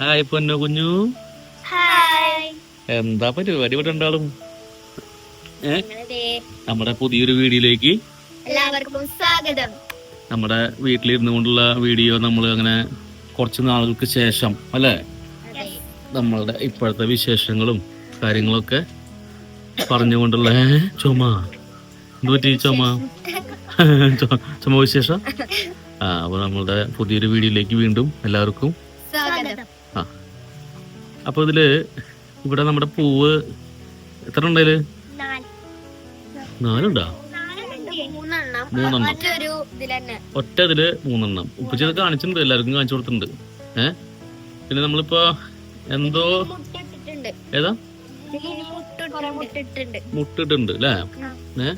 Hi പൊന്നു കുഞ്ഞു. എന്താ പരിപാടി ഇവിടെ ഉണ്ടാളും നമ്മുടെ പുതിയൊരു വീഡിയോയിലേക്ക് എല്ലാവർക്കും സ്വാഗതം. നമ്മുടെ വീട്ടിലിരുന്നു കൊണ്ടുള്ള വീഡിയോ നമ്മൾ അങ്ങനെ കുറച്ച് നാളുകൾക്ക് ശേഷം അല്ലേ? നമ്മളുടെ ഇപ്പോഴത്തെ വിശേഷങ്ങളും കാര്യങ്ങളൊക്കെ പറഞ്ഞുകൊണ്ടുള്ള ചുമ. എന്ത് പറ്റി ചുമ ചുമ വിശേഷം? ആ അപ്പൊ നമ്മളുടെ പുതിയൊരു വീഡിയോയിലേക്ക് വീണ്ടും എല്ലാവർക്കും സ്വാഗതം. അപ്പൊ ഇതിൽ ഇവിടെ നമ്മുടെ പൂവ് എത്ര ഉണ്ടായിൽ? നാലുണ്ടാ? മൂന്നെണ്ണം. ഒറ്റ ഇതിൽ മൂന്നെണ്ണം. ഉപ്പച്ചി ഇത് കാണിച്ചിട്ടുണ്ട് എല്ലാവർക്കും കാണിച്ചു കൊടുത്തിട്ടുണ്ട്. ഏ? പിന്നെ നമ്മളിപ്പോ എന്തോ മുട്ടിട്ടിട്ടുണ്ട്. ഏതാ? മുട്ടിട്ടുണ്ട്. അല്ലേ ഏ?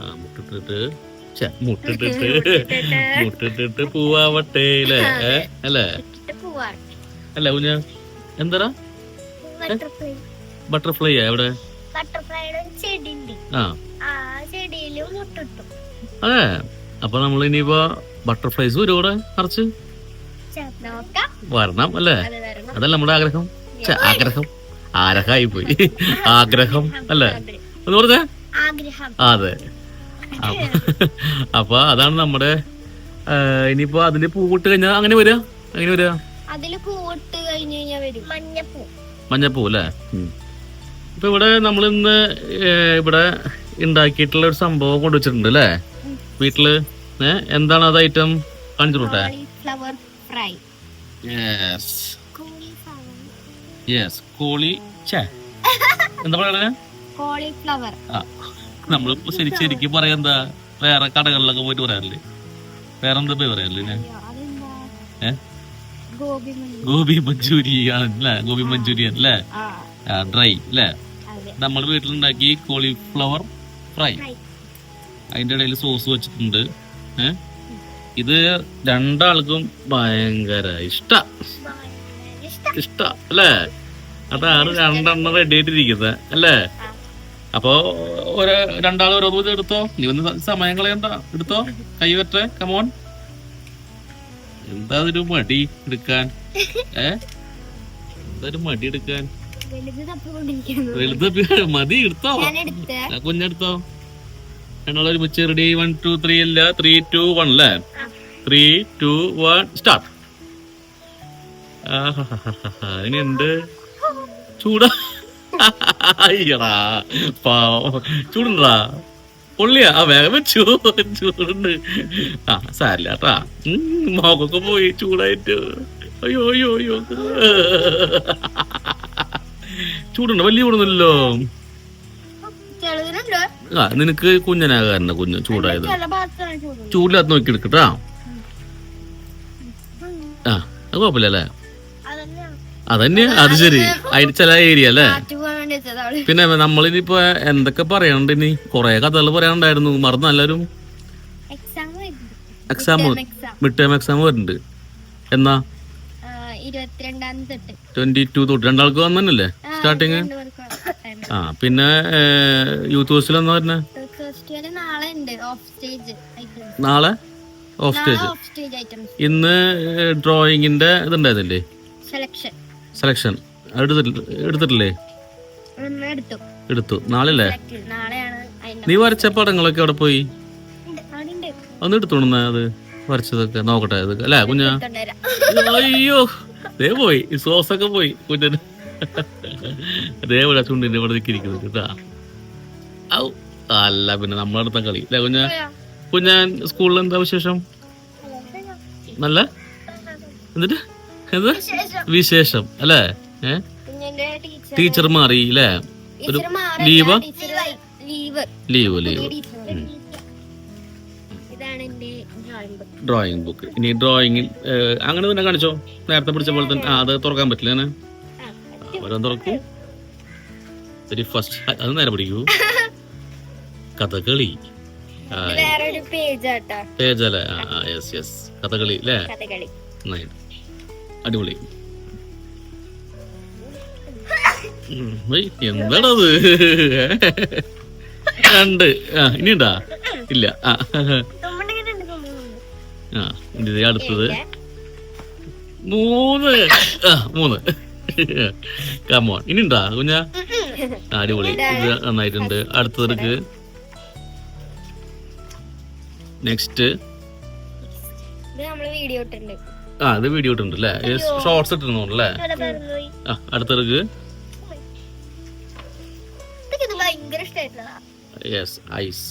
ആ മുട്ടിട്ടിട്ട്. മുട്ടിട്ടിട്ട്. മുട്ടിട്ടിട്ട്. പൂവാവട്ടെ അല്ലേ? അല്ലേ അല്ല കുഞ്ഞ. എന്താ ബട്ടർഫ്ലൈ എവിടെ? ബട്ടർഫ്ലൈയുടെ ഒരു ചെടി ആ. ചെടിയിൽ മുട്ടിട്ടു. അതെ. അപ്പൊ നമ്മൾ ഇനിയിപ്പോ ബട്ടർഫ്ലൈസ് വരും ഇവിടെ നിറച്ച് വരണം അല്ലേ? അതല്ല നമ്മുടെ ആഗ്രഹം. ആഗ്രഹം. ആരഹായി പോയി ആഗ്രഹം അല്ലേ? ഒന്ന് പറഞ്ഞേ? അതെ. അപ്പൊ- അതാണ് നമ്മുടെ ഇനിയിപ്പോ അതിന്റെ പൂവിട്ട് കഴിഞ്ഞാൽ അങ്ങനെ വരിക അങ്ങനെ വരിക അതിൽ പൂവിട്ട് കഴിഞ്ഞു കഴിഞ്ഞാൽ വരും. മഞ്ഞപ്പൂ. മഞ്ഞപ്പൂ അല്ലേ? ഇപ്പൊ ഇവിടെ നമ്മൾ ഇന്ന് ഇവിടെ ഉണ്ടാക്കിയിട്ടുള്ള ഒരു സംഭവം കൊണ്ടുവച്ചിട്ടുണ്ട് അല്ലേ? വീട്ടിൽ എന്താണ് അത് ഐറ്റം കാണിച്ചോട്ടെ യെസ് കോളി എന്താ പറയുക കോളിഫ്ലവർ ആ ശരി ശരിക്കും പറയാ എന്താ വേറെ കടകളിലൊക്കെ പോയിട്ട് പറയാറില്ലേ? വേറെന്താ പോയി പറയാറില്ലേ? ഞാൻ അതെന്താ? ഏ? ഗോപി ഗോബി മഞ്ചൂരിയൻ അല്ലേ? ഗോബി മഞ്ചൂരിയൻ അല്ലേ? ഡ്രൈ അല്ലേ നമ്മൾ വീട്ടിലുണ്ടാക്കി കോളിഫ്ലവർ ഫ്രൈ അതിന്റെ അതിന്റെ ഇടയിൽ സോസ് വെച്ചിട്ടുണ്ട്. ഇത് രണ്ടാൾക്കും ഭയങ്കര ഇഷ്ട. ഇഷ്ട. അല്ലേ? അതാണ് രണ്ടെണ്ണം റെഡി ആയിട്ടിരിക്കുന്നത് അല്ലേ? അപ്പോ ഒരു രണ്ടാൾ ഓരോ എടുത്തോ? നീ ഒന്ന് സമയം കളയണ്ട. എടുത്തോ? കൈവറ്റെ കമോൺ എന്താ ഒരു മടി എടുക്കാൻ? ഏ? എന്താ ഒരു മടി എടുക്കാൻ? വലുത് മതി എടുത്തോ. കുഞ്ഞെടുത്തോ. രണ്ടാളും ഒരുമിച്ച് റെഡി വൺ ടു ത്രീ അല്ല? ത്രീ ടു വൺ അല്ലേ? ത്രീ ടു വൺ സ്റ്റാർട്ട് അതിനെന്ത് ചൂടാ. അയ്യടാ പാവം. ചൂടുണ്ടാ? പൊള്ളിയാ ആ വേഗം വെച്ചു ചൂടുണ്ട്. ആ സാരില്ല കേട്ടാ മോക്കൊക്കെ പോയി ചൂടായിട്ട്. അയ്യോ അയ്യോ അയ്യോ. ചൂടുണ്ട്? വലിയ ചൂടൊന്നുമില്ലല്ലോ. ആ നിനക്ക് കുഞ്ഞനാകാരന കുഞ്ഞ് ചൂടായത്? ചൂടില്ലാത്ത നോക്കി എടുക്കട്ടാ ആ അത് കുഴപ്പമില്ല അല്ലേ? അതന്നെ അത് ശരി. അതിന് ചില ഏരിയ അല്ലേ? പിന്നെ നമ്മളിനിപ്പോ എന്തൊക്കെ പറയാനുണ്ട് ഇനി? കൊറേ കഥകൾ പറയാനുണ്ടായിരുന്നു. മറന്നു എല്ലാരും. എക്സാം മിഡ് ടേം എക്സാം വരുന്നുണ്ട്. എന്നാ? ട്വന്റി ടു തൊട്ട്. രണ്ടാൾക്ക് വന്നല്ലേ സ്റ്റാർട്ടിങ്. ആ പിന്നെ യൂത്ത് ഹോസ്റ്റൽ എന്നാ പറഞ്ഞ നാളെ ഓഫ് സ്റ്റേജ് ഇന്ന് ഡ്രോയിങ്ങിന്റെ ഇതുണ്ടായിരുന്നില്ലേ സെലക്ഷൻ സെലക്ഷൻ എടുത്തിട്ടില്ല? എടുത്തു. എടുത്തു. നാളെ അല്ലേ Select. നീ വരച്ച പടങ്ങളൊക്കെ അവിടെ പോയി. ഒന്ന് എടുത്തോണെന്ന് അത്. വരച്ചതൊക്കെ. നോക്കട്ടെ അത് അല്ലേ കുഞ്ഞാ? അയ്യോ. ദേ പോയി. ഈ സോസൊക്കെ പോയി കുഞ്ഞന്. അതേ ഇവിടെ ചുണ്ടിന്റെ ഇവിടെ ഇരിക്കുന്നത് കേട്ടാ. ഔ. അല്ല പിന്നെ നമ്മളടുത്ത കളി. അല്ലേ കുഞ്ഞ? കുഞ്ഞാൻ സ്കൂളിൽ എന്താ വിശേഷം? നല്ല? എന്നിട്ട്? എന്ത്? വിശേഷം. അല്ലേ? ഏഹ് ടീച്ചർ അറിയില്ലേ മാറി അല്ലേ ഒരു. Leave? Leave. Leave drawing book. ഇനി ഡ്രോയിങ്ങിൽ അങ്ങനെ തന്നെ കാണിച്ചോ? നേരത്തെ പിടിച്ച പോലെ തന്നെ. അത് തുറക്കാൻ പറ്റില്ല അങ്ങനെ ഓരോ തുറക്കൂ. ഒരു ഫസ്റ്റ് അത് നേരെ പിടിക്കൂ. കഥകളി. പേജ് പേജല്ലേ? യെസ് യെസ് കഥകളി അല്ലേ? അടിപൊളി. എന്താണത്? രണ്ട്. ആ ഇനിയുണ്ടാ? ഇല്ല. ആ. ആ ഇനി അടുത്തത്. മൂന്ന്. ആ മൂന്ന്. കമോൺ ഇനി ഉണ്ടാ കുഞ്ഞ? അടിപൊളി. ഇത് നന്നായിട്ടുണ്ട്. അടുത്തതിലേക്ക് നെക്സ്റ്റ് ആ ഇത് വീഡിയോ ഇട്ടുണ്ട് അല്ലേ ഷോർട്സ് ഇട്ടിരുന്നു അല്ലേ ആ അടുത്തതിലേക്ക് യെസ് ഐസ്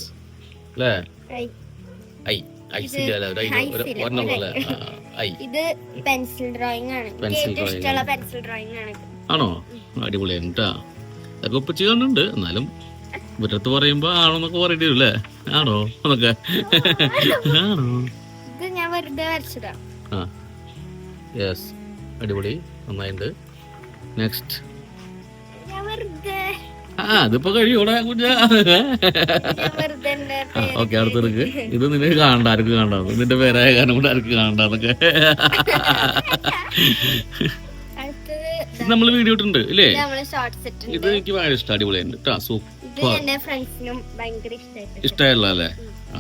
അല്ലേ? ഐ ഐസ് ഇല്ല. അല്ലേ ഐ. ഇത് പെൻസിൽ ഡ്രോയിങ് ആണ്. drawing ഇഷ്ടമുള്ള പെൻസിൽ ഡ്രോയിങ് ആണ്. ആണോ? അടിപൊളിയാണ് കേട്ടാ അതൊക്കെ ഒപ്പിച്ച് കണ്ടുണ്ട് എന്നാലും ഇവരടുത്ത് പറയുമ്പോ ആണോന്നൊക്കെ പറയേണ്ടി വരും അല്ലേ? ആണോ എന്നൊക്കെ. ആണോ? ഇത് ഞാൻ വെറുതെ വരച്ചതാ. ആ. യെസ് അടിപൊളി. നന്നായിട്ടുണ്ട് നെക്സ്റ്റ് ഞാൻ വെറുതെ ആ അതിപ്പോ കഴിയൂടാ കുഞ്ഞ. ഓക്കെ അടുത്തെടുക്ക് ഇത് നിന്നെ കാണണ്ട ആർക്ക് കാണണ്ട. നിന്റെ പേരായ കാരണം കൂടെ ആർക്ക് കാണണ്ടെന്നൊക്കെ അടുത്തത് നമ്മൾ വീഡിയോ ഇട്ടുണ്ട് ഇല്ലേ? ഇത് എനിക്ക് ഭയങ്കര ഇഷ്ടം അടിപൊളിയുണ്ട് കേട്ടാ സൂപ്പർ. ഇഷ്ടമല്ല അല്ലേ?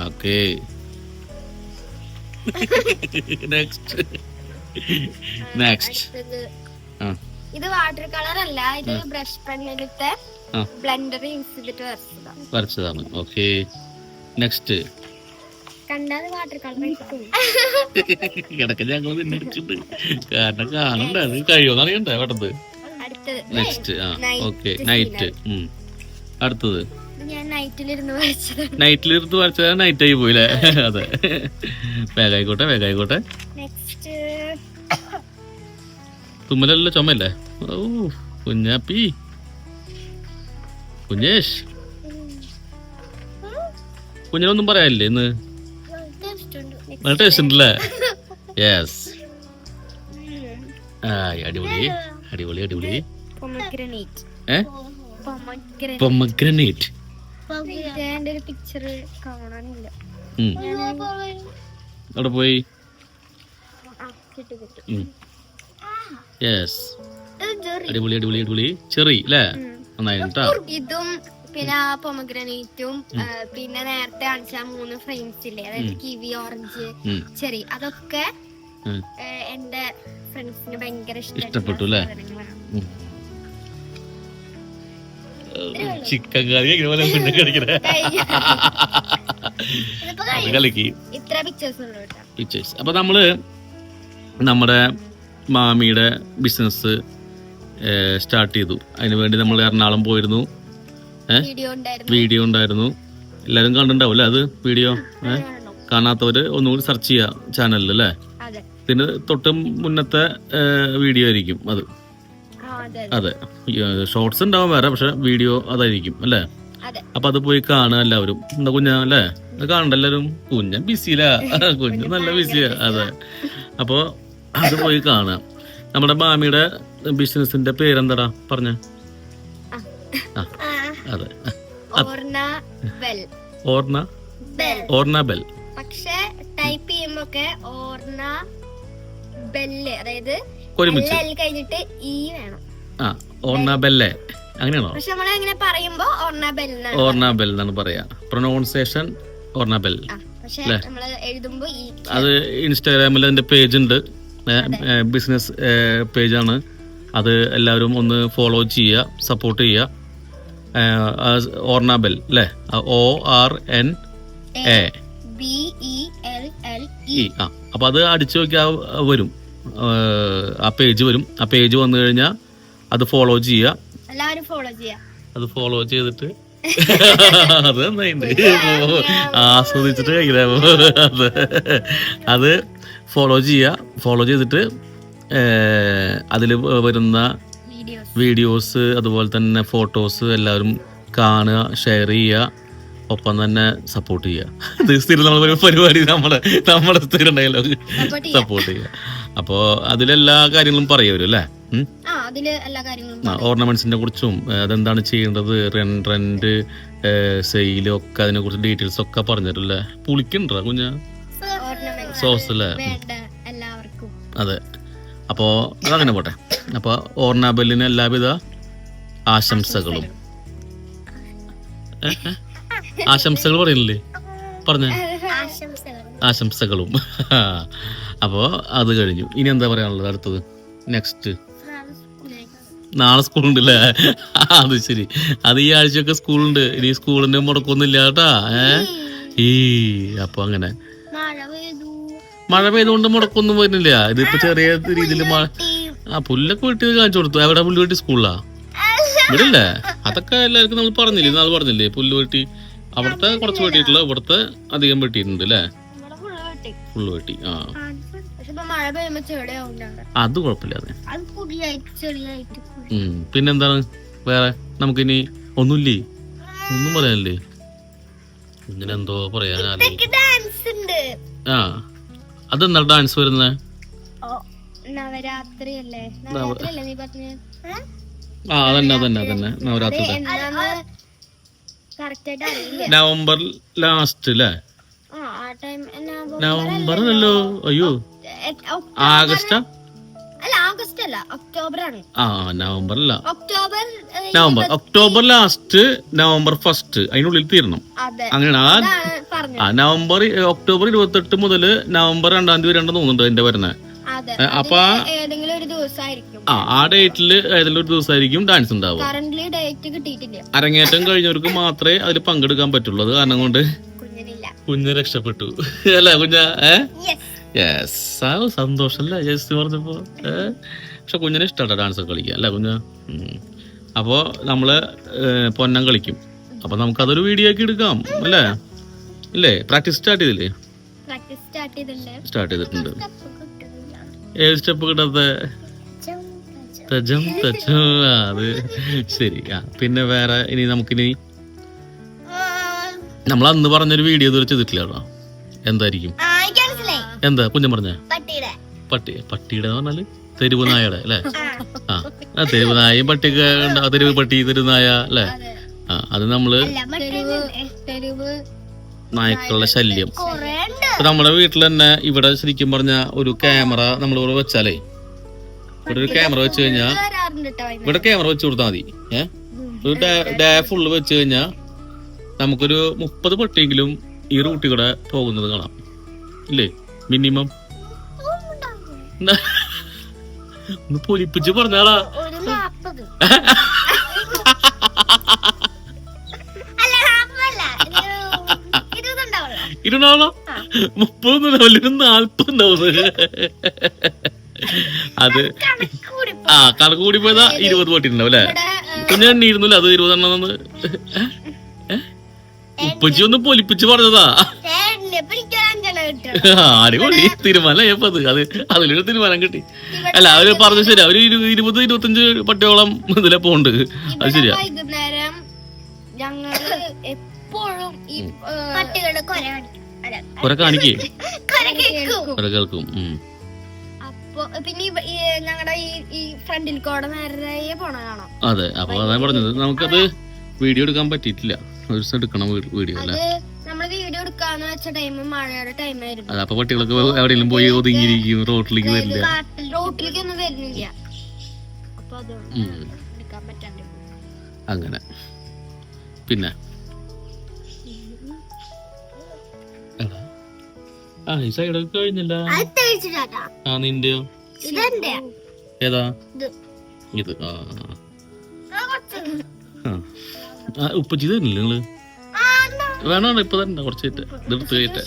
ഓക്കെ. നെക്സ്റ്റ് നെക്സ്റ്റ് ആ. ഇത് വാട്ടർ കളർ അല്ല ഇത് ബ്രഷ് പെണ്ണിലത്തെ. ബ്ലെൻഡർ യൂസ് ചെയ്തിട്ട് വരച്ചതാ. വരച്ചതാണ്. ഓക്കെ നെക്സ്റ്റ് കണ്ടാൽ വാട്ടർ കളർ കിടക്ക ഞങ്ങൾ നിന്നെടുച്ചിട്ടുണ്ട് കാരണം കാണണ്ട? അത് കഴിയുമെന്ന് അറിയണ്ടേ പെട്ടത് നെക്സ്റ്റ് ആ ഓക്കെ നൈറ്റ് അടുത്തത്. നൈറ്റിലിരുന്ന് വരച്ചതാണ്. വരച്ചത് നൈറ്റ് ആയി പോയില്ലേ? അതെ. വേഗായിക്കോട്ടെ വേഗായിക്കോട്ടെ തുമ്മലല്ല ചുമല്ലേ ഓ കുഞ്ഞാപ്പി. കുഞ്ഞേഷ്. കുഞ്ഞിനൊന്നും പറയാനില്ലേ ഇന്ന്? നല്ല ടേസ്റ്റ് ഉണ്ടല്ലേ? യെസ് ആ അടിപൊളി. അടിപൊളി അടിപൊളി. പൊമഗ്രനേറ്റ് അവിടെ പോയി. കിട്ടു യെസ് അടിപൊളി അടിപൊളി അടിപൊളി. ചെറി അല്ലേ നന്നായിട്ടാ ഇതും പിന്നെ ആ പൊമഗ്രനേറ്റും പിന്നെ നേരത്തെ കാണിച്ച മൂന്ന് ഫ്രെയിംസ് ഇല്ലേ? അതായത് കിവി ഓറഞ്ച് ചെറി. അതൊക്കെ. എന്റെ ഫ്രണ്ട്സിന് ഭയങ്കര ഇഷ്ടപ്പെട്ടു അല്ലേ? ചിക്കൻ കറി. കളിക്ക്. ഇത്ര പിക്ചേഴ്സ് ഉള്ളു പിക്ചേഴ്സ് അപ്പൊ നമ്മൾ നമ്മുടെ മാമിയുടെ ബിസിനസ് സ്റ്റാർട്ട് ചെയ്തു. അതിനു വേണ്ടി നമ്മൾ എറണാകുളം പോയിരുന്നു. വീഡിയോ ഉണ്ടായിരുന്നു. എല്ലാരും കണ്ടിട്ടുണ്ടാവും അല്ലേ അത് വീഡിയോ? ഏഹ് കാണണം. കാണാത്തവര് ഒന്നുകൂടി സെർച്ച് ചെയ്യാം ചാനലിൽ അല്ലേ? ഇതിന് തൊട്ട് മുന്നത്തെ വീഡിയോ ആയിരിക്കും അത്. അതെ ഷോർട്സ് ഉണ്ടാവും വേറെ പക്ഷെ വീഡിയോ അതായിരിക്കും അല്ലേ? അപ്പൊ അത് പോയി കാണുക എല്ലാവരും. എന്താ കുഞ്ഞ അല്ലേ? കാണണ്ട എല്ലാവരും. കുഞ്ഞ ബിസിയിലാ കുഞ്ഞ് നല്ല ബിസിയാ. അതെ. അപ്പൊ അത് പോയി കാണാം. നമ്മുടെ മാമിയുടെ ബിസിനസിന്റെ പേരെന്താടാ? പറഞ്ഞ. അതെ. Or no bell. ഓർണ? ബെൽ. പക്ഷെ ടൈപ്പ് ചെയ്യുമ്പോ ഓർണ ബെല്ല് അതായത് കഴിഞ്ഞിട്ട് ഇ വേണം. ആ ഓർണ ബെല്ലെ. അങ്ങനെയാണോ? പക്ഷെ നമ്മൾ അങ്ങനെ പറയുമ്പോ ഓർണ ബെൽ എന്നാണ് പറയാ. Pronunciation Ornabelle. ആ, പക്ഷെ നമ്മൾ എഴുതുമ്പോ ഈ അത് ഇൻസ്റ്റാഗ്രാമിൽ അതിന്റെ പേജ് ഉണ്ട്. ബിസിനസ് പേജാണ് അത് എല്ലാവരും ഒന്ന് ഫോളോ ചെയ്യുക സപ്പോർട്ട് ചെയ്യുക. ഓർണാബെൽ അല്ലേ O R N A E L L E E ആ. അപ്പൊ അത് അടിച്ചു നോക്കിയാൽ വരും. ആ, പേജ് വരും. ആ പേജ് വന്നു കഴിഞ്ഞാൽ അത് ഫോളോ ചെയ്യുക. അത് ഫോളോ ചെയ്തിട്ട് അത് നന്നായിണ്ട്. ആസ്വദിച്ചിട്ട് കഴിക്കാം അത് അത് ഫോളോ ചെയ്യുക ഫോളോ ചെയ്തിട്ട് അതിൽ വരുന്ന വീഡിയോസ് അതുപോലെ തന്നെ ഫോട്ടോസ് എല്ലാവരും കാണുക ഷെയർ ചെയ്യുക ഒപ്പം തന്നെ സപ്പോർട്ട് ചെയ്യുക. ഇത് സ്ഥിരം നമ്മൾ പരിപാടി നമ്മുടെ നമ്മുടെ സ്ഥിരം ഡയലോഗ് സപ്പോർട്ട് ചെയ്യാം സപ്പോർട്ട് ചെയ്യുക. അപ്പോൾ അതിലെല്ലാ കാര്യങ്ങളും പറയുമല്ലോ അല്ലേ? ഓർണമെന്റ്സിനെ കുറിച്ചും അതെന്താണ് ചെയ്യേണ്ടത് റെന്റ് സെയിലും ഒക്കെ അതിനെ കുറിച്ച് ഡീറ്റെയിൽസ് ഒക്കെ പറഞ്ഞിട്ടില്ലേ പുളിക്കണ്ട കുഞ്ഞാ? സോസ് അല്ലേ അതെ. അപ്പോ അതങ്ങനെ പോട്ടെ. അപ്പോൾ ഓർണാബെല്ലിന് എല്ലാവിധ ആശംസകളും? ആശംസകൾ പറയുന്നില്ലേ? പറഞ്ഞേ. ആശംസകളും. അപ്പോ അത് കഴിഞ്ഞു. ഇനി എന്താ പറയാനുള്ളത് അടുത്തത്? നെക്സ്റ്റ് നാളെ സ്കൂളുണ്ടല്ലേ? അത് ശരി. അത് ഈ ആഴ്ചയൊക്കെ സ്കൂളുണ്ട്. ഇനി സ്കൂളിന്റെ മുടക്കൊന്നുമില്ല കേട്ടാ. ഏ? ഈ അപ്പൊ അങ്ങനെ. മഴ പെയ്തുകൊണ്ട് മുടക്കൊന്നും വരുന്നില്ല. ഇതിപ്പോ ചെറിയ രീതിയിൽ മഴ ആ പുല്ലൊക്കെ വെട്ടി കാണിച്ചു കൊടുത്തു. എവിടെ പുല്ല് വെട്ടി? സ്കൂളിലാ? ഇവിടെ അതൊക്കെ എല്ലാവർക്കും നമ്മൾ പറഞ്ഞില്ലേ? നാൾ പറഞ്ഞില്ലേ? പുല്ല് വെട്ടി അവിടുത്തെ കുറച്ച് വെട്ടിയിട്ടുള്ള ഇവിടുത്തെ അധികം വെട്ടിയിട്ടുണ്ട് അല്ലേ? ഫുള്ള് വെട്ടി. ആ. അത് കുഴപ്പമില്ല അത്. പിന്നെന്താണ്? വേറെ? നമുക്കിനി ഒന്നുമില്ലേ? ഒന്നും പറയാനില്ലേ? ഇങ്ങനെ എന്തോ പറയാൻ ആ. അതെന്താ ഡാൻസ് വരുന്നത്? ഓ നവരാത്രി അല്ലേ നവരാത്രി അല്ലേ നീ പറഞ്ഞ? ആ അതന്നെ അതന്നെ അതന്നെ നവരാത്രി. കറക്റ്റ് ആയിട്ട് അറിയില്ല. നവംബർ ലാസ്റ്റ് അല്ലേ? നവംബർ അല്ലല്ലോ അയ്യോ. ആഗസ്റ്റാ? ആ November October November October last November first അതിനുള്ളിൽ തീരണം. അങ്ങനെയാണ്. ആ നവംബർ ഒക്ടോബർ ഇരുപത്തെട്ട് മുതൽ നവംബർ രണ്ടാം തീയതി വരെയാണ് തോന്നുന്നുണ്ട് എന്റെ വരുന്നത് അപ്പൊ ആ- ഡേറ്റിൽ ഏതെങ്കിലും ഒരു ദിവസമായിരിക്കും ആ ഡേറ്റിൽ ഏതെങ്കിലും ഒരു ദിവസമായിരിക്കും ഡാൻസ് കിട്ടിയിട്ടില്ല. അരങ്ങേറ്റം കഴിഞ്ഞവർക്ക് മാത്രമേ അതിൽ പങ്കെടുക്കാൻ പറ്റുള്ളൂ. അത് കാരണം കൊണ്ട് കുഞ്ഞ് രക്ഷപ്പെട്ടു. അല്ല കുഞ്ഞ? ഏ? യെസ് ആ സന്തോഷല്ലേ ജസ്റ്റ് പറഞ്ഞപ്പോൾ? പക്ഷെ കുഞ്ഞിനെ ഇഷ്ടമാണ് ഡാൻസ് ഒക്കെ കളിക്കുക അല്ലേ കുഞ്ഞ്? അപ്പോൾ നമ്മൾ പൊന്നം കളിക്കും. അപ്പോൾ നമുക്ക് അതൊരു വീഡിയോ ആക്കി എടുക്കാം അല്ലേ? ഇല്ലേ? പ്രാക്ടീസ് സ്റ്റാർട്ട് ചെയ്തില്ലേ? സ്റ്റാർട്ട് ചെയ്തിട്ടുണ്ട്. ഏത് സ്റ്റെപ്പ് കിട്ടാത്ത. തജം തജം. അത് ശരി. ആ പിന്നെ വേറെ ഇനി നമുക്കിനി നമ്മൾ അന്ന് പറഞ്ഞൊരു വീഡിയോ ഇതുവരെ ചെയ്തിട്ടില്ല കേട്ടോ. എന്തായിരിക്കും? എന്താ? കുഞ്ഞൻ പറഞ്ഞ? പട്ടി പട്ടിയുടെ എന്ന് പറഞ്ഞാൽ തെരുവ് നായയുടെ അല്ലേ? ആ, തെരുവ് നായയും പട്ടിയൊക്കെ തെരുവ് പട്ടി തെരുവ് നായ അല്ലേ? അതെ. ആ അത് നമ്മൾ നായ്ക്കളുടെ ശല്യം. ഇപ്പൊ നമ്മുടെ വീട്ടിൽ തന്നെ ഇവിടെ ശരിക്കും പറഞ്ഞ ഒരു ക്യാമറ നമ്മൾ ഇവിടെ വെച്ചാലേ ഇവിടെ ഒരു ക്യാമറ വെച്ച് കഴിഞ്ഞാൽ അതിന്. ഇവിടെ ക്യാമറ വെച്ച് കൊടുത്താൽ മതി. ഏഹ് ഒരു ഡേ ഫുള്ള് വെച്ച് കഴിഞ്ഞാൽ നമുക്കൊരു മുപ്പത് പട്ടിയെങ്കിലും ഈ റൂട്ടിൽ കൂടെ പോകുന്നത് കാണാം. ഇല്ലേ? മിനിമം? ഒന്ന് പൊലിപ്പിച്ച് പറഞ്ഞാളാ. ഇരുന്നാളോ മുപ്പത് വലിയൊരു ഉണ്ടാവുന്നത് അത് ആ കണക്ക് കൂടി പോയതാ ഇരുപത് പട്ടിണ്ടാവും അല്ലേ? പിന്നെ ഇരുന്നില്ല എണ്ണിയിരുന്നില്ല അത് ഇരുപതെണ്ണം ഉപ്പച്ചി ഒന്ന് പൊലിപ്പിച്ച് പറഞ്ഞതാ ചേട്ടനെ പിടിക്കാൻ അഞ്ചെണ്ണം കിട്ടും ആ, അടിപൊളി തീരുമാനം ഏപ്പത് അത് അതിലൊരു തീരുമാനം കിട്ടി. അല്ല അവർ പറഞ്ഞു ശരി അവർ ഇരു- ഇരുപത് ഇരുപത്തഞ്ച് പട്ടിയോളം ഇതിലെ പോണ്ട്. അത് ശരിയാ. വൈകുന്നേരം ഞങ്ങൾ എപ്പോഴും ഈ പട്ടികൾ കൊര കാണിക്കും. അല്ല, കുറെ കാണിക്കേ? കൊര കേൾക്കും. കുറെ കേൾക്കും പിന്നെ ഞങ്ങളുടെ ഈ ഈ ഫ്രണ്ടിൽ കൂടെ നേരെ പോണ കാണാം. അതെ അപ്പൊ അതാണ് പറഞ്ഞത്. നമുക്കത് വീഡിയോ എടുക്കാൻ പറ്റിയിട്ടില്ല. ഒരു ദിവസം എടുക്കണം വീഡിയോ അല്ലേ? അത് വീഡിയോ എടുക്കാന്ന് വെച്ച ടൈം മഴയുടെ ടൈം ആയിരുന്നു. പട്ടികളൊക്കെ എവിടെയെങ്കിലും പോയി ഒതുങ്ങിയിരിക്കും റോട്ടിലേക്ക് വരില്ല. റോട്ടിലേക്ക് ഒന്നും വരുന്നില്ല. അപ്പൊ അതുകൊണ്ട് ഉം. എടുക്കാൻ പറ്റാണ്ട് അങ്ങനെ. പിന്നെ. ആ ഈ ഒക്കെ കഴിഞ്ഞില്ല. ആ നിന്റെയോ ഏതാ? ഇത്. ഇത് ആ. ആ. ആ ഉപ്പച്ചി തരില്ലേ നിങ്ങൾ? വേണോ ഇപ്പൊ തന്നെ കുറച്ച് ഇതെടുത്ത് കഴിഞ്ഞിട്ട്.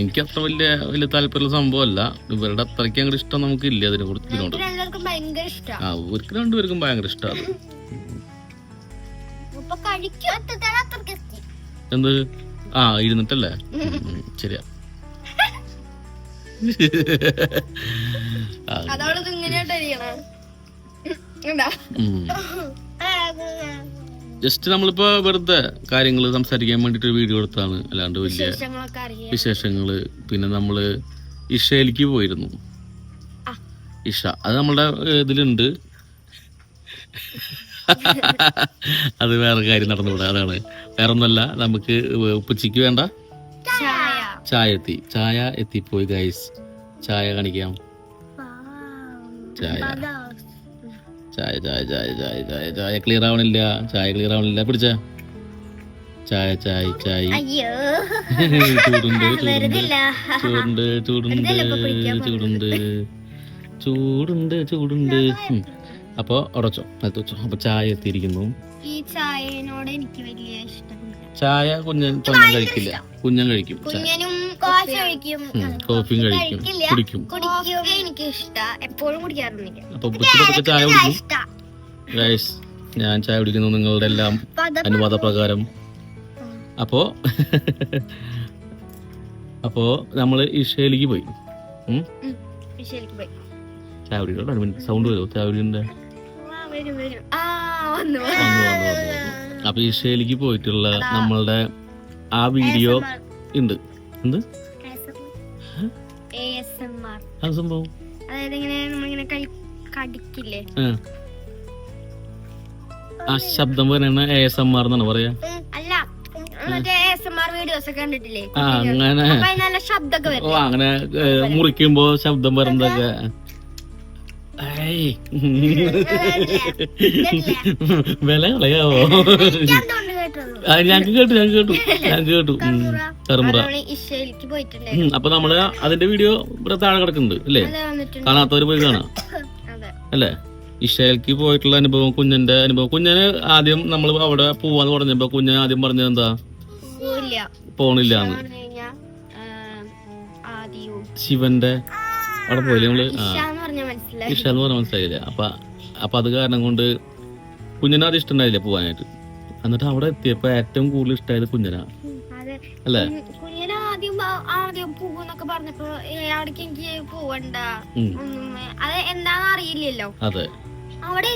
എനിക്ക് അത്ര വലിയ വലിയ താല്പര്യമുള്ള സംഭവമല്ല. ഇവരുടെ അത്രയ്ക്ക് അങ്ങോട്ട് ഇഷ്ടം നമുക്ക് ഇല്ല അതിനെ കുറിച്ച് ഇതിനോട്. ആ ഇവർക്ക് രണ്ടുപേർക്കും ഭയങ്കര ഇഷ്ടമാണ് എന്ത്? ആ ഇരുന്നിട്ടല്ലേ? ശരിയാ. ആ, അതവളത് ഇങ്ങനെയായിട്ട് അരിയണം ഉം. ജസ്റ്റ് നമ്മളിപ്പോ വെറുതെ കാര്യങ്ങൾ സംസാരിക്കാൻ വേണ്ടിട്ട് വീഡിയോ എടുത്താണ് അല്ലാണ്ട് വലിയ വിശേഷങ്ങൾ. പിന്നെ നമ്മൾ ഇഷയിലേക്ക് പോയിരുന്നു. ഇഷ. അത് നമ്മളുടെ ഇതിലുണ്ട്. അത് വേറെ കാര്യം നടന്നുകൂടാ അതാണ്. വേറെ ഒന്നല്ല നമുക്ക് ഉപ്പച്ചിക്ക് വേണ്ട. ചായ. എത്തി. ചായ എത്തിപ്പോയി ഗൈസ് ചായ കാണിക്കാം. ചായ. ചായ ചായ ചായ ചായ ചായ ചായ ക്ലിയർ ആവണില്ല. ചായ ക്ലിയർ ആവണില്ല. പിടിച്ച ചായ ചായ ചായ. ചൂടുണ്ട് ചൂടുണ്ട് ചൂടുണ്ട് ചൂടുണ്ട് ചൂടുണ്ട്. ചൂടുണ്ട് ചൂടുണ്ട്. ഉം. അപ്പൊ ഉടച്ചോ അത് വെച്ചോ. അപ്പൊ ചായ എത്തിയിരിക്കുന്നു. ഈ ചായനോട് എനിക്ക് വലിയ ഇഷ്ടമില്ല. ചായ കുഞ്ഞൻ പൊന്നം കഴിക്കില്ല. കുഞ്ഞൻ കഴിക്കും. കോഫിയും കഴിക്കും കുടിക്കും. കുടിക്കും എനിക്ക് ഇഷ്ട. എപ്പോഴും കുടിക്കാറൊന്നുമില്ല അപ്പൊ ഉച്ചക്കൊക്കെ ചായ കുടിക്കും. ഗൈസ് ഞാൻ ചായ കുടിക്കുന്നു. നിങ്ങളുടെ എല്ലാം അനുവാദ പ്രകാരം അപ്പോ അപ്പോ നമ്മൾ ഇഷയിലേക്ക് പോയി. ചായ കുടിക്കട്ടോ സൗണ്ട് വരുമോ ചായ കുടിക്കണ്ടേ. അപ്പൊ ഇഷയിലേക്ക് പോയിട്ടുള്ള നമ്മളുടെ ആ വീഡിയോ ഉണ്ട്. എന്ത്? അത് സംഭവം. അതായത് ഇങ്ങനെ നമ്മളിങ്ങനെ കൈ കടിക്കില്ലേ? ആ. ശബ്ദം പറയുന്ന എ എസ് എം ആർ എന്നാണ് പറയാ? അല്ല മറ്റേ വീഡിയോസ് ഒക്കെ കണ്ടിട്ടില്ലേ? അങ്ങനെ. നല്ല ശബ്ദമൊക്കെ ഓ അങ്ങനെ മുറിക്കുമ്പോ ശബ്ദം വരുന്നതൊക്കെ. വില കളയാവോ? കേട്ടു ഞങ്ങൾക്ക് കേട്ടു. ഞങ്ങൾക്ക് കേട്ടു. കറുമുറ അപ്പൊ നമ്മൾ അതിന്റെ വീഡിയോ ഇവിടെ താഴെ കിടക്കുന്നുണ്ട് അല്ലേ? കാണാത്തവര് പോയി കാണാം. അല്ലേ? ഇഷയിലേക്ക് പോയിട്ടുള്ള അനുഭവം കുഞ്ഞന്റെ അനുഭവം. കുഞ്ഞന് ആദ്യം നമ്മൾ അവിടെ പോവാന്ന് പറഞ്ഞപ്പോ കുഞ്ഞൻ ആദ്യം പറഞ്ഞത് എന്താ? പോണില്ല ശിവന്റെ അവിടെ പോയില്ലേ നമ്മൾ? ഇഷ എന്ന് പറഞ്ഞ മനസ്സിലായില്ല? അപ്പൊ അപ്പൊ അത് കാരണം കൊണ്ട് കുഞ്ഞിന് അത് ഇഷ്ടണ്ടായില്ല പോവാനായിട്ട്? എന്നിട്ട് അവിടെ എത്തിയപ്പോ ഏറ്റവും കൂടുതൽ ഇഷ്ടമായത് കുഞ്ഞന. അല്ലേ? കുഞ്ഞിന് ആദ്യം ആദ്യം പോകുന്നൊക്കെ പറഞ്ഞപ്പോ അവിടേക്ക് എനിക്ക് പോവണ്ട. ഉം, ഒന്നും അത് എന്താന്ന് അറിയില്ലല്ലോ. അതെ. അവിടെ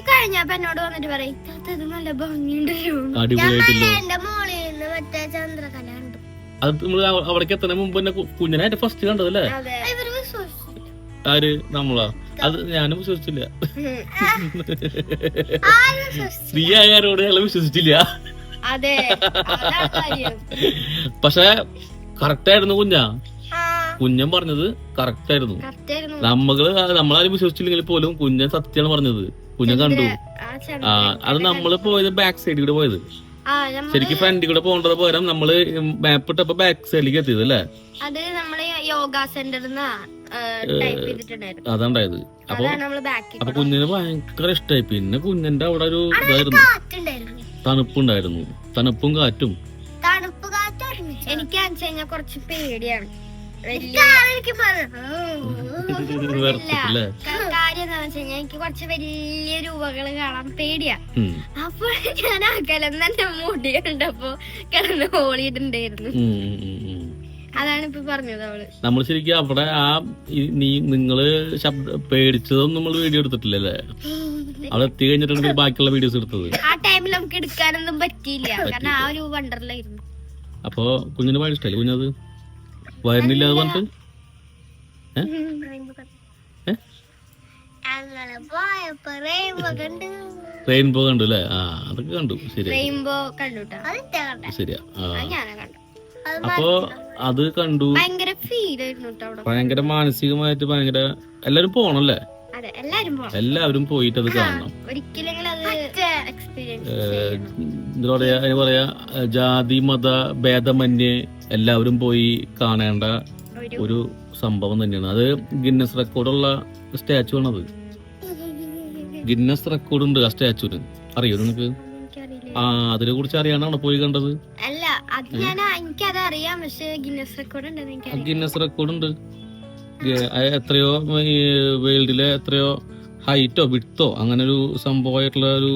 കഴിഞ്ഞപ്പോ എന്നോട് വന്നിട്ട് പറയും "താത്ത, ഇത് നല്ല ഭംഗിയുണ്ട് അടിപൊളിയായിട്ടില്ലോ? എന്റെ മോളിൽ നിന്ന് മറ്റേ ചന്ദ്രകല കണ്ടു. അത് നമ്മൾ അവ- അവിടേക്ക് എത്തുന്ന മുമ്പ് തന്നെ കുഞ്ഞനായിട്ട് ഫസ്റ്റ് കണ്ടതല്ലേ? ആര്? നമ്മളാ? അത് ഞാനും വിശ്വസിച്ചില്ല. സ്ത്രീ ആയാരോട് ഞങ്ങൾ വിശ്വസിച്ചില്ല. പക്ഷെ കറക്റ്റ് ആയിരുന്നു കുഞ്ഞാ കുഞ്ഞൻ പറഞ്ഞത് കറക്റ്റ് ആയിരുന്നു നമ്മൾ നമ്മളാരും വിശ്വസിച്ചില്ലെങ്കിൽ പോലും കുഞ്ഞൻ സത്യമാണ് പറഞ്ഞത്. കുഞ്ഞൻ കണ്ടു. ആ അത് നമ്മൾ പോയത് ബാക്ക് സൈഡിൽ കൂടെ പോയത്. ശരിക്കും ഫ്രണ്ടിൽ കൂടെ പോകേണ്ടത് പകരം നമ്മൾ മാപ്പ് ഇട്ടപ്പോ ബാക്ക് സൈഡിലേക്ക് എത്തിയത് അല്ലേ? അത് നമ്മൾ യോഗ ചെയ്തിട്ടുണ്ടായിരുന്നു അതാണ്ടായത്. അപ്പൊ അപ്പൊ കുഞ്ഞിന് ഭയങ്കര ഇഷ്ടമായി പിന്നെ കുഞ്ഞിന്റെ അവിടെ ഒരു ഇതായിരുന്നു. തണുപ്പുണ്ടായിരുന്നു. തണുപ്പും കാറ്റും. തണുപ്പ് കാറ്റും എനിക്ക് കുറച്ച് പേടിയാണ്. എനിക്ക് കുറച്ച് വലിയ രൂപകൾ കാണാൻ പേടിയാ. അപ്പോൾ അപ്പൊ ഞാൻ അകലം തന്നെ മുടി കണ്ടപ്പോ കിടന്ന് ഓളിയിട്ടുണ്ടായിരുന്നു. അതാണ് ഇപ്പൊ പറഞ്ഞത് അവൾ. നമ്മൾ ശരിക്കും അവിടെ ആ ഈ- നീ നിങ്ങൾ ശബ്ദ പേടിച്ചതൊന്നും നമ്മൾ വീഡിയോ എടുത്തിട്ടില്ലല്ലേ? അവിടെ എത്തി കഴിഞ്ഞിട്ടാണ് ബാക്കിയുള്ള വീഡിയോസ് എടുത്തത്. ആ ടൈമിൽ നമുക്ക് എടുക്കാനൊന്നും പറ്റിയില്ല. കാരണം ആ ഒരു വണ്ടറിലായിരുന്നു. അപ്പൊ കുഞ്ഞിന് ഭയങ്കര ഇഷ്ടമല്ലേ കുഞ്ഞത്? വരുന്നില്ല അത് പറഞ്ഞിട്ട്? ഏ? അങ്ങനെ പോയപ്പോ റെയിൻബോ കണ്ടു റെയിൻബോ കണ്ടു അല്ലേ? ആ അതൊക്കെ കണ്ടു. ശരി റെയിൻബോ കണ്ടുട്ടോ ശരിയാ. ആ. ഞാനാ കണ്ടു അപ്പോ അത് കണ്ടു. ഭയങ്കര മാനസികമായിട്ട് ഭയങ്കര എല്ലാരും പോണല്ലേ? എല്ലാവരും പോയിട്ട് അത് കാണണം. ഒരിക്കലെങ്കിലും അത് എക്സ്പീരിയൻസ് എന്താ പറയാ അതിന് പറയാ ജാതി മത ഭേദമന്യേ എല്ലാവരും പോയി കാണേണ്ട ഒരു സംഭവം തന്നെയാണ്. അത് ഗിന്നസ് റെക്കോർഡുള്ള സ്റ്റാച്ചു ആണത് ഗിന്നസ് റെക്കോർഡ് ഉണ്ട് ആ സ്റ്റാച്ചുവിന്. അറിയോ നിനക്ക്? എനിക്കറിയില്ല. ആ അതിനെ കുറിച്ച് അറിയാനാണ് പോയി കണ്ടത്? അത് ഞാൻ എനിക്കത് അറിയാം പക്ഷെ ഗിന്നസ് റെക്കോർഡ് ഉണ്ടെന്ന് ആ എനിക്കറിയാം. ഗിന്നസ് റെക്കോർഡ് ഉണ്ട്. എത്രയോ വേൾഡിലെ എത്രയോ ഹൈറ്റോ വിട്ടോ അങ്ങനെ ഒരു സംഭവമായിട്ടുള്ള ഒരു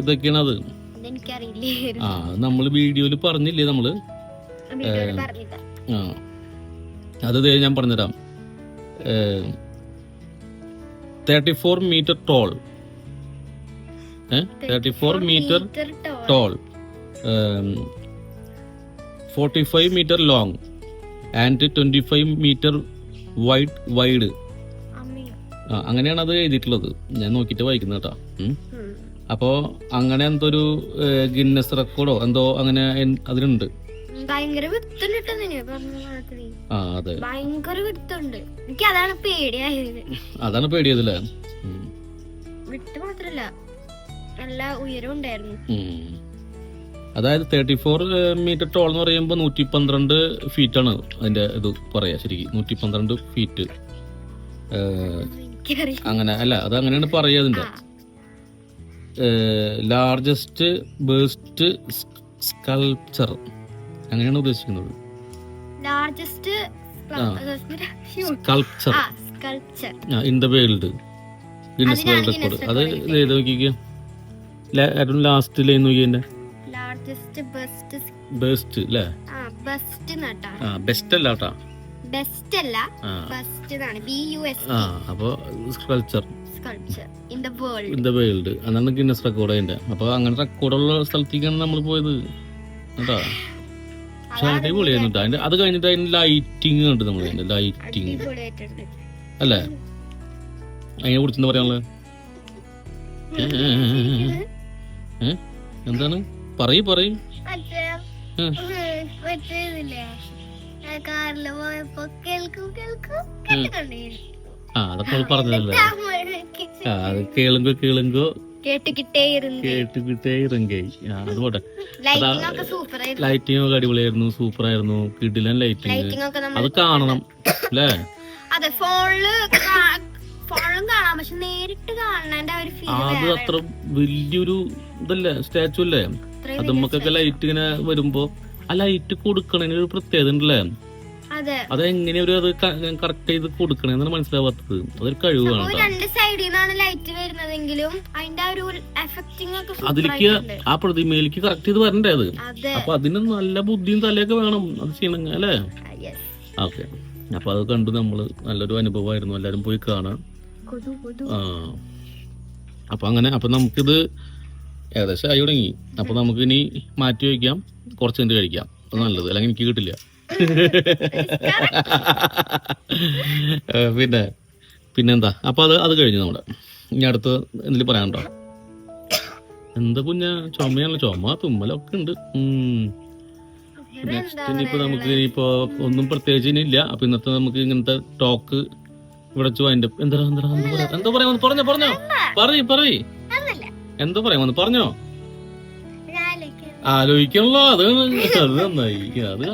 ഇതൊക്കെയാണ് അത്. ആ നമ്മൾ വീഡിയോയിൽ പറഞ്ഞില്ലേ നമ്മൾ? ആ അത് ഞാൻ പറഞ്ഞുതരാം. Thirty four metre tall thirty four metre tall forty five metre long and twenty five metre wide wide അമ്മയോ അങ്ങനെയാണ് അത് എഴുതിയിട്ടുള്ളത്. ഞാൻ നോക്കിയിട്ട് വായിക്കുന്നത് കേട്ടോ. അപ്പോ അങ്ങനെ എന്തോ ഒരു ഗിന്നസ് റെക്കോർഡോ എന്തോ അങ്ങനെ അതിലുണ്ട്. ഭയങ്കര ആ അതെ. ഭയങ്കര വിത്തുണ്ട്. എനിക്ക് അതാണ് പേടിയായത്. അതാണ് പേടിയതല്ലേ. വിട്ട് മാത്രല്ല നല്ല ഉയരം ഉണ്ടായിരുന്നു. അതായത് തേർട്ടി ഫോർ മീറ്റർ ടോൾ എന്ന് പറയുമ്പോൾ നൂറ്റി പന്ത്രണ്ട് ഫീറ്റ് ആണ് അതിന്റെ ഇത് പറയാ ശരിക്കും. നൂറ്റി പന്ത്രണ്ട് ഫീറ്റ് അങ്ങനെ അല്ല അത് അങ്ങനെയാണ് പറയാതിന്റെ ലാർജസ്റ്റ് ബേസ്റ്റ് സ്കൾപ്ചർ അങ്ങനെയാണ് ഉദ്ദേശിക്കുന്നത്. Largest. Sculpture in the world Guinness world record അത് ഏത് നോക്കിക്കോ? ഏറ്റവും ലാസ്റ്റ് ലൈൻ ബെസ്റ്റ് ബെസ്റ്റ് അല്ലേ ആ ബെസ്റ്റ് നട്ടാ ആ ബെസ്റ്റ് അല്ല കേട്ടാ. ബെസ്റ്റ് അല്ല ബി യു എസ് ആ അപ്പൊ sculpture sculpture in the world in the world അതാണ് ഗിന്നസ് റെക്കോർഡ് അതിന്റെ. അപ്പൊ അങ്ങനെ റെക്കോർഡുള്ള സ്ഥലത്തേക്കാണ് നമ്മൾ പോയത്. കേട്ടോ? പക്ഷെ അടിപൊളിയായിരുന്നു കേട്ടോ. അതിന്റെ അത് കഴിഞ്ഞിട്ട് അതിന്റെ ലൈറ്റിംഗ് കണ്ടു നമ്മൾ അതിന്റെ അടിപൊളിയായിട്ടുണ്ട്. അല്ലേ? അതിനെ കുറിച്ച് എന്താ പറയാനുള്ളത്? എന്താണ്? പറയ് പറയും. ആ. അതൊക്കെ പറഞ്ഞതല്ലേ? ആ അത് കേളുങ്കോ കേളുങ്കോ. ലൈറ്റിംഗ് ഒക്കെ അടിപൊളിയായിരുന്നു സൂപ്പർ ആയിരുന്നു കിടിലൻ ലൈറ്റിംഗ് അത് കാണണം അല്ലേ? അതെ ഫോണിൽ ഫോണിലും കാണാം പക്ഷെ നേരിട്ട് കാണേണ്ട ഒരു അത് അത്ര വലിയൊരു ഇതല്ലേ സ്റ്റാച്ചു അല്ലേ? അത് നമുക്കൊക്കെ ലൈറ്റ് ഇങ്ങനെ വരുമ്പോ ആ ലൈറ്റ് കൊടുക്കണതിന് ഒരു പ്രത്യേകത ഉണ്ടല്ലേ? അതെ. എങ്ങനെ ഒരു അത് കറക്റ്റ് ചെയ്ത് കൊടുക്കണെന്ന് മനസ്സിലാവാത്തത്. അതൊരു കഴിവാണ് അപ്പൊ കേട്ടോ. രണ്ട് സൈഡിൽ നിന്നാണ് ലൈറ്റ് വരുന്നതെങ്കിലും അതിന്റെ ആ ഒരു എഫക്റ്റിംഗ് ഒക്കെ super അതിലേക്ക്. ആ പ്രതിമയിലേക്ക് കറക്റ്റ് ചെയ്ത് വരണ്ടേ അത്? അപ്പൊ അതിന് നല്ല ബുദ്ധിയും തലയൊക്കെ വേണം. അത് ചെയ്യണമെങ്കിൽ അല്ലേ. ഓക്കെ. അപ്പൊ അത് കണ്ടു നമ്മൾ നല്ലൊരു അനുഭവമായിരുന്നു. എല്ലാരും പോയി കാണാം. കൊതു കൊതു. ആ. അപ്പൊ അങ്ങനെ അപ്പൊ നമുക്കിത് ഏകദേശം ആയി തുടങ്ങി. അപ്പൊ നമുക്ക് ഇനി മാറ്റി വയ്ക്കാം. കുറച്ച് കഴിഞ്ഞ് കഴിക്കാം. അപ്പൊ നല്ലത്. അല്ലെങ്കിൽ എനിക്ക് കിട്ടില്ല. പിന്നെ പിന്നെന്താ? അപ്പൊ അത് അത് കഴിഞ്ഞു നമ്മുടെ. ഇനി അടുത്ത് എന്തെങ്കിലും പറയാനുണ്ടോ? എന്താ കുഞ്ഞ? ചുമയാണല്ലോ ചുമ തുമ്മലൊക്കെ ഉണ്ട്. നെക്സ്റ്റ് എന്താ ഇനിയിപ്പോ നമുക്ക് ഇനിയിപ്പോ ഒന്നും പ്രത്യേകിച്ച് ഇനി ഇല്ല. അപ്പൊ ഇന്നത്തെ നമുക്ക് ഇങ്ങനത്തെ ടോക്ക് ഇവിടെ വെച്ച് അതിന്റെ എന്താ എന്താ എന്താ പറയാ? എന്താ പറയാ? പറഞ്ഞോ പറഞ്ഞോ. പറയ് പറയ്. എന്താ പറയാ പറഞ്ഞോ? ആലോചിക്കണല്ലോ അത് അത് നന്നായി. അത്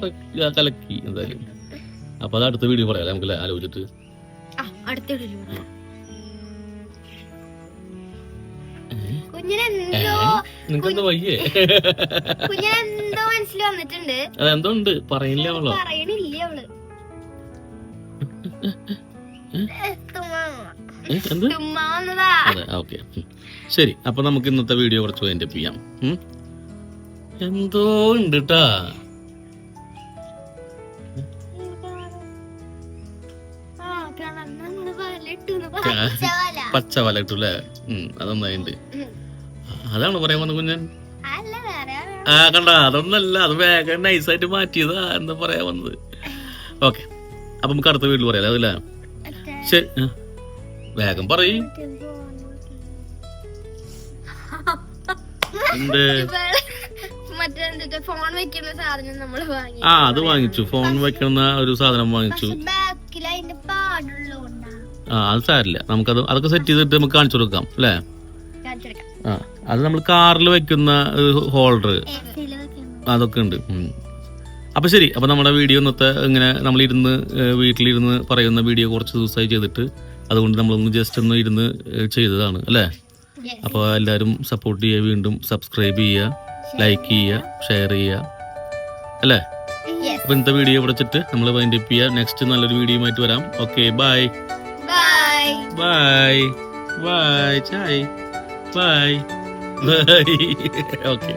കലക്കി എന്തായാലും. അപ്പൊ അത് അടുത്ത വീഡിയോ പറയാം നമുക്ക് ആലോചിച്ചിട്ട്. അടുത്ത വയ്യേ? കുഞ്ഞിനെന്തോ മനസ്സിൽ വന്നിട്ടുണ്ട്. അതെന്തോ ഉണ്ട് പറയില്ല അവളോ? പറയണില്ല അവൾ. എന്ത്? അതെ ഓക്കെ. ശരി അപ്പൊ നമുക്ക് ഇന്നത്തെ വീഡിയോ കുറച്ച് വേണ്ടി ചെയ്യാം? എന്തോ ഉണ്ട് കേട്ടാ പച്ച വല ഇട്ടു അല്ലേ അതൊന്നായിണ്ട്. അതാണ് പറയാൻ വന്ന കുഞ്ഞൻ. ആ കണ്ട അതൊന്നല്ല അത് വേഗം നൈസായിട്ട് മാറ്റിയതാ എന്താ പറയാൻ വന്നത്. ഓക്കെ അപ്പൊ നമുക്ക് അടുത്ത വീട്ടിൽ പറയാം അതല്ലേ? ശരി വേഗം പറയും. മറ്റേ ഫോൺ വെക്കുന്ന സാധനം നമ്മൾ വാങ്ങി. ആ അത് വാങ്ങിച്ചു. ഫോൺ വെക്കുന്ന ഒരു സാധനം വാങ്ങിച്ചു. ആ അത് സാരില്ല നമുക്കത് അതൊക്കെ സെറ്റ് ചെയ്തിട്ട് നമുക്ക് കാണിച്ചു കൊടുക്കാം അല്ലേ? ആ അത് നമ്മൾ കാറിൽ വെക്കുന്ന ഹോൾഡർ അതൊക്കെ ഉണ്ട്. അപ്പോൾ അപ്പൊ ശരി അപ്പൊ നമ്മുടെ വീഡിയോ ഇന്നത്തെ ഇങ്ങനെ നമ്മൾ ഇരുന്ന് വീട്ടിലിരുന്ന് പറയുന്ന വീഡിയോ കുറച്ച് ദിവസമായി ചെയ്തിട്ട് അതുകൊണ്ട് നമ്മളൊന്ന് ജസ്റ്റ് ഒന്ന് ഇരുന്ന് ചെയ്തതാണ് അല്ലേ. അപ്പോൾ എല്ലാവരും സപ്പോർട്ട് ചെയ്യുക വീണ്ടും സബ്സ്ക്രൈബ് ചെയ്യുക ലൈക്ക് ചെയ്യുക ഷെയർ ചെയ്യുക. അല്ലേ? അപ്പോൾ അപ്പൊ ഇന്നത്തെ വീഡിയോ ഇവിടെ വെച്ചിട്ട് നമ്മൾ വൈൻഡപ്പ് ചെയ്യുക നെക്സ്റ്റ് നല്ലൊരു വീഡിയോ ആയിട്ട് വരാം. Okay bye bye bye bye Chai bye bye okay